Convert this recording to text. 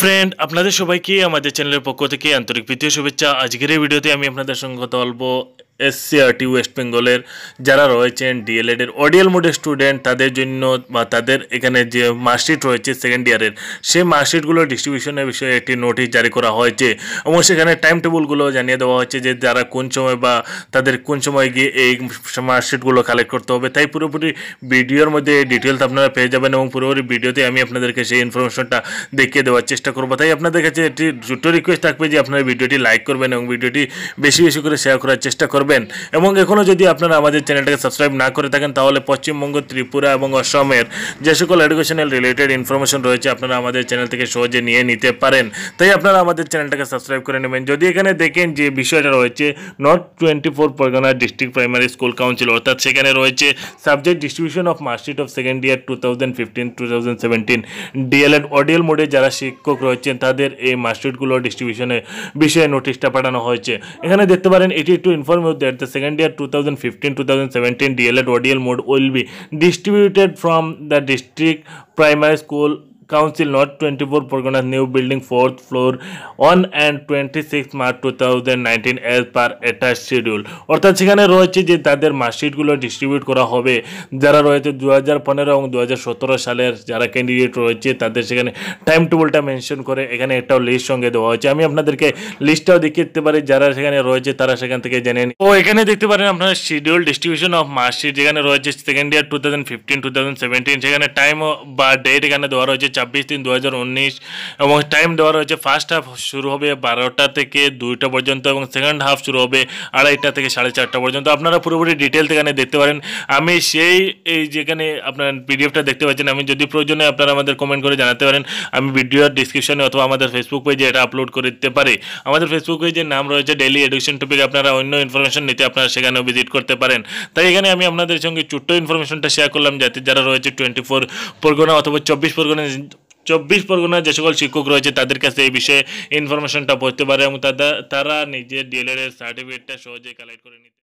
Friend আপনাদের সবাইকে আমাদের চ্যানেলের পক্ষ থেকে আন্তরিক প্রীতীয় শুভেচ্ছা। আজকের এই ভিডিওতে আমি আপনাদের সঙ্গে কথা বলব এসসিআরটি ওয়েস্ট বেঙ্গলের যারা রয়েছেন ডিএলএড এর অডিয়াল মোডের স্টুডেন্ট তাদের জন্য বা তাদের এখানে যে মার্কশিট রয়েছে সেকেন্ড ইয়ারের সেই মার্কশিটগুলোর ডিস্ট্রিবিউশনের বিষয়ে একটি নোটিশ জারি করা হয়েছে এবং সেখানে টাইম টেবিলগুলো জানিয়ে দেওয়া হচ্ছে যে যারা কোন সময় বা তাদের কোন সময় গিয়ে এই মার্কশিটগুলো কালেক্ট করতে হবে। তাই পুরোপুরি ভিডিওর মধ্যে ডিটেলস আপনারা পেয়ে যাবেন এবং পুরোপুরি ভিডিওতে আমি আপনাদেরকে সেই ইনফরমেশনটা দেখিয়ে দেওয়ার চেষ্টা করব। তাই আপনাদের কাছে একটি ছোট্ট রিকোয়েস্ট থাকবে যে আপনারা ভিডিওটি লাইক করবেন এবং ভিডিওটি বেশি বেশি করে শেয়ার করার চেষ্টা করবেন। এবং এখনও যদি আপনারা আমাদের চ্যানেলটাকে সাবস্ক্রাইব না করে থাকেন, তাহলে পশ্চিমবঙ্গ, ত্রিপুরা এবং অসমের যে সকল এডুকেশনাল রিলেটেড ইনফরমেশন রয়েছে আপনারা আমাদের চ্যানেল থেকে সহজে নিয়ে নিতে পারেন। তাই আপনারা আমাদের চ্যানেলটাকে সাবস্ক্রাইব করে নেবেন। যদি এখানে দেখেন যে বিষয়টা রয়েছে north twenty four Pargana district primary school council অর্থাৎ সেখানে রয়েছে subject distribution of marksheet of second year two thousand fifteen two thousand seventeen মোডে যারা শিক্ষক রয়েছেন, তাদের এই মার্কশিটগুলো ডিস্ট্রিবিউশনের বিষয়ে নোটিশটা পাঠানো হয়েছে। এখানে দেখতে পারেন, এটি একটু inform know that the second year 2015-2017 DLED ODL mode will be distributed from the district primary school Council North 24 Pargana new building, fourth floor on and 26 March 2019 as per attached schedule. অর্থাৎ সেখানে রয়েছে যে তাদের মার্কশিটগুলো distribute করা হবে। যারা রয়েছে দু হাজার পনেরো এবং দু হাজার সতেরো সালের যারা ক্যান্ডিডেট রয়েছে, তাদের সেখানে টাইম টেবিলটা মেনশন করে এখানে একটাও লিস্ট সঙ্গে দেওয়া হয়েছে। আমি আপনাদেরকে লিস্টটাও দেখিয়ে দিতে পারি। যারা সেখানে রয়েছে, তারা সেখান থেকে জেনে নিন। ও, এখানে দেখতে পারেন আপনারা শিডিউল ডিস্ট্রিবিউশন অফ মার্কশিট যেখানে রয়েছে second year two thousand fifteen two thousand seventeen সেখানে টাইম বা ডেট এখানে দেওয়া রয়েছে। ছাব্বিশ তিন দু এবং টাইম দেওয়া রয়েছে ফার্স্ট হাফ শুরু হবে বারোটা থেকে দুইটা পর্যন্ত এবং সেকেন্ড হাফ শুরু হবে আড়াইটা থেকে সাড়ে চারটা পর্যন্ত। আপনারা পুরোপুরি ডিটেলস এখানে দেখতে পারেন। আমি সেই, এই যেখানে আপনার পিডিএফটা দেখতে পাচ্ছেন, আমি যদি প্রয়োজনে আপনারা আমাদের কমেন্ট করে জানাতে পারেন, আমি ভিডিওর ডিসক্রিপশনে অথবা আমাদের ফেসবুক পেজে এটা আপলোড করে দিতে পারি। আমাদের ফেসবুক পেজের নাম রয়েছে ডেইলি এডুকেশন টপিক আপনারা অন্য ইনফরমেশন নিতে আপনারা সেখানেও ভিজিট করতে পারেন। তাই এখানে আমি আপনাদের সঙ্গে ছোট্ট ইনফরমেশনটা শেয়ার করলাম, যাতে যারা রয়েছে টোয়েন্টি ফোর পরগনা অথবা চব্বিশ পরগনা চব্বিশ পরগনার যে সকল শিক্ষক রয়েছে, তাদের কাছে এই বিষয়ে ইনফরমেশনটা পড়তে পারে এবং তারা নিজের ডিএলএড এর সার্টিফিকেটটা সহজে কালেক্ট করে নিতে